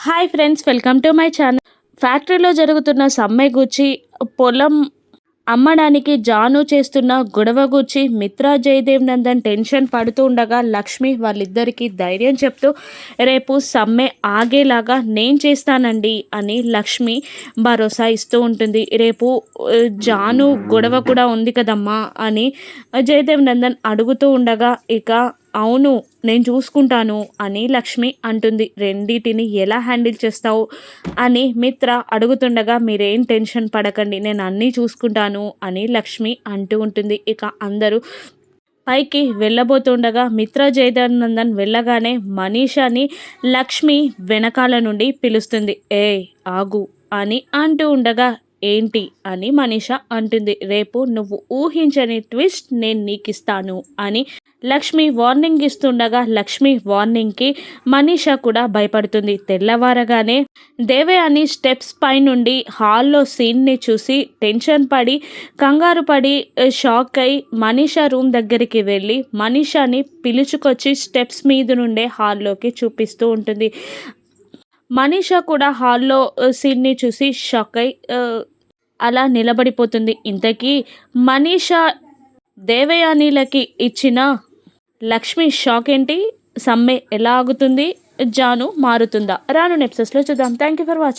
Hi friends welcome to my channel. ఫ్యాక్టరీలో జరుగుతున్న సమ్మె గుచ్చి పొలం అమ్మడానికి జాను చేస్తున్న గొడవ గుచ్చి మిత్రా జయదేవ్ నందన్ టెన్షన్ పడుతూ ఉండగా లక్ష్మి వాళ్ళిద్దరికీ ధైర్యం చెప్తూ రేపు సమ్మె ఆగేలాగా నేను చేస్తానండి అని లక్ష్మి భరోసా ఇస్తూ ఉంటుంది. రేపు జాను గొడవ కూడా ఉంది కదమ్మా అని జయదేవ్ నందన్ అడుగుతూ ఉండగా ఇక అవును నేను చూసుకుంటాను అని లక్ష్మి అంటుంది. రెండిటిని ఎలా హ్యాండిల్ చేస్తావు? అని మిత్ర అడుగుతుండగా మీరేం టెన్షన్ పడకండి నేను అన్నీ చూసుకుంటాను అని లక్ష్మి అంటూ ఉంటుంది. ఇక అందరూ పైకి వెళ్ళబోతుండగా మిత్ర జయదానందన్ వెళ్ళగానే మనీషాని లక్ష్మి వెనకాల నుండి పిలుస్తుంది. ఏ ఆగు అని అంటూ ఉండగా ఏంటి అని మనీష అంటుంది. రేపు నువ్వు ఊహించని ట్విస్ట్ నేను నీకు ఇస్తాను అని లక్ష్మి వార్నింగ్ ఇస్తుండగా లక్ష్మి వార్నింగ్కి మనీష కూడా భయపడుతుంది. తెల్లవారగానే దేవయాని స్టెప్స్ పై నుండి హాల్లో సీన్ని చూసి టెన్షన్ పడి కంగారు పడి షాక్ అయి మనీష రూమ్ దగ్గరికి వెళ్ళి మనీషాని పిలుచుకొచ్చి స్టెప్స్ మీద నుండే హాల్లోకి చూపిస్తూ ఉంటుంది. మనీష కూడా హాల్లో సీన్ని చూసి షాక్ అయి అలా నిలబడిపోతుంది. ఇంతకీ మనీష దేవయానీలకి ఇచ్చిన లక్ష్మి షాక్ ఏంటి? సమ్మె ఎలా ఆగుతుంది? జాను మారుతుందా? రాను నెప్సెస్లో చూద్దాం. Thank you for watching